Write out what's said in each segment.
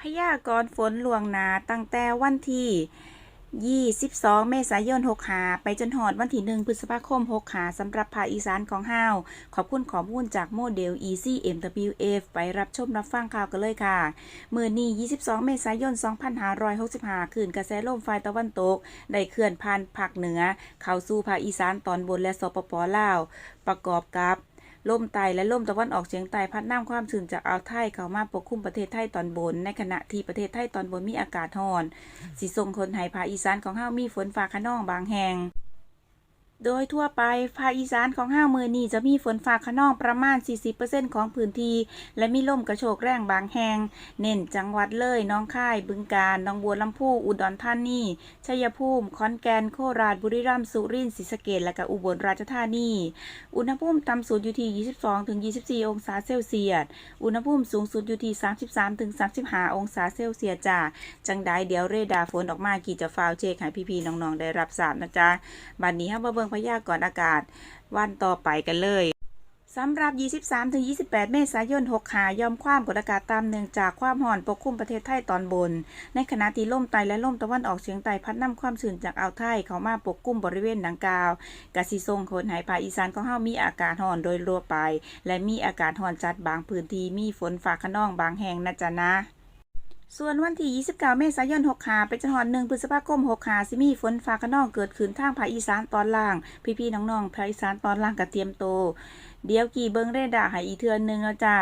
พยากรณ์ฝนลวงหนาตั้งแต่วันที่ 22 เมษายน65ไปจนหอดวันที่ 1 พฤษภาคม65สำหรับภาคอีสานของเฮาว ขอบคุณข้อมูลจากโมเดล Easy MWF ไปรับชมรับฟังข่าวกันเลยค่ะ มือนี้ 22 เมษายน 2565คืนกระแสลมฝ่ายตะวันตก ได้เคลื่อนผ่านภาคเหนือ เข้าสู่ภาคอีสานตอนบนและสปปลาว ประกอบกับ ลมใต้และลมตะวันออกเฉียงใต้พัดน้ำความชื้นจากอ่าวไทยเข้ามาปกคลุมประเทศไทยตอนบน ในขณะที่ประเทศไทยตอนบนมีอากาศร้อนสิส่งคนให้ภาคอีสานของเฮามีฝนฟ้าคะนองบางแห่ง โดยทั่วไปภาคอีสานของห้ามือนี้จะมีฝนฟ้าคะนองประมาณ 40%ของพื้นที่ และมีลมกระโชกแรงบางแห่งเน้นจังหวัดเลยน้องค่าย บึงกาฬหนองบัวลำพูอุดรธานีชัยภูมิขอนแกนโคราชบุรีรัมย์สุรินทร์ศรีสะเกษและก็อุบลราชธานี อุณหภูมิต่ำสุดอยู่ที่ 22-24 องศาเซลเซียสอุณหภูมิสูงสุดอยู่ที่ 33-35 องศาเซลเซียสจ้าจังใดเดี๋ยวเรดาร์ฝนออกมากี่จะฟาวเช็คให้พี่ๆน้องๆได้รับทราบนะจ๊ะบัดนี้เรามาเบิ่งพยากรณ์อากาศ วันต่อไปกันเลยสำหรับ 23-28 เมษายน6ขายอมความกดอากาศต่ำเนื่องจากความห่อนปกคลุมประเทศไทยตอนบน ในขณะที่ลมใต้และลมตะวันออกเฉียงใต้พัดนำความชื้นจากอ่าวไทยเข้ามาปกคลุมบริเวณดังกล่าวกสิทรงผลให้ภาคอีสานของเฮามีอากาศร้อนโดยรวมไป และมีอากาศร้อนจัดบางพื้นที่มีฝนฟ้าคะนองบางแห่งนะจ๊ะนะ ส่วนวันที่ 29 เมษายน 65ไปจนถึง1พฤษภาคม 65สิมีฝนฟ้าคะนองเกิดขึ้นทางภาคอีสานตอนล่าง พี่ๆน้องๆภาคอีสานตอนล่างก็เตรียมโต เดี๋ยวกี่เบิงเรดาร์ให้อีเทือนหนึ่งแล้วจ้า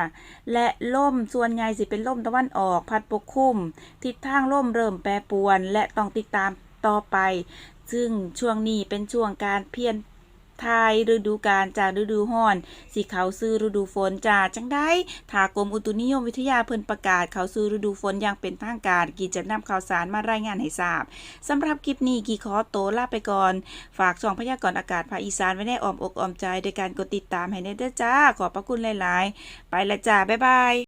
และลมส่วนใหญ่สิเป็นลมตะวันออก พัดปกคลุม ทิศทางลมเริ่มแปรปรวน และต้องติดตามต่อไป ซึ่งช่วงนี้เป็นช่วงการเพียน ทายฤดูกาลจากฤดูร้อนสิเขาซื้อฤดูฝนจ้าจังได้ถากรมอุตุนิยมวิทยาเพิ่นประกาศ เขาซื้อฤดูฝนอย่างเป็นทางการ กีจะนำข่าวสารมารายงานให้ทราบสำหรับคลิปนี้กีขอโตลาไปก่อน ฝากช่องพยากรณ์อากาศภาคอีสานไว้ในอ้อมอกอ้อมใจโดยการกดติดตามให้แน่เด้อจ้า ขอบพระคุณหลาย ๆ ไปละจ้าบ๊ายบาย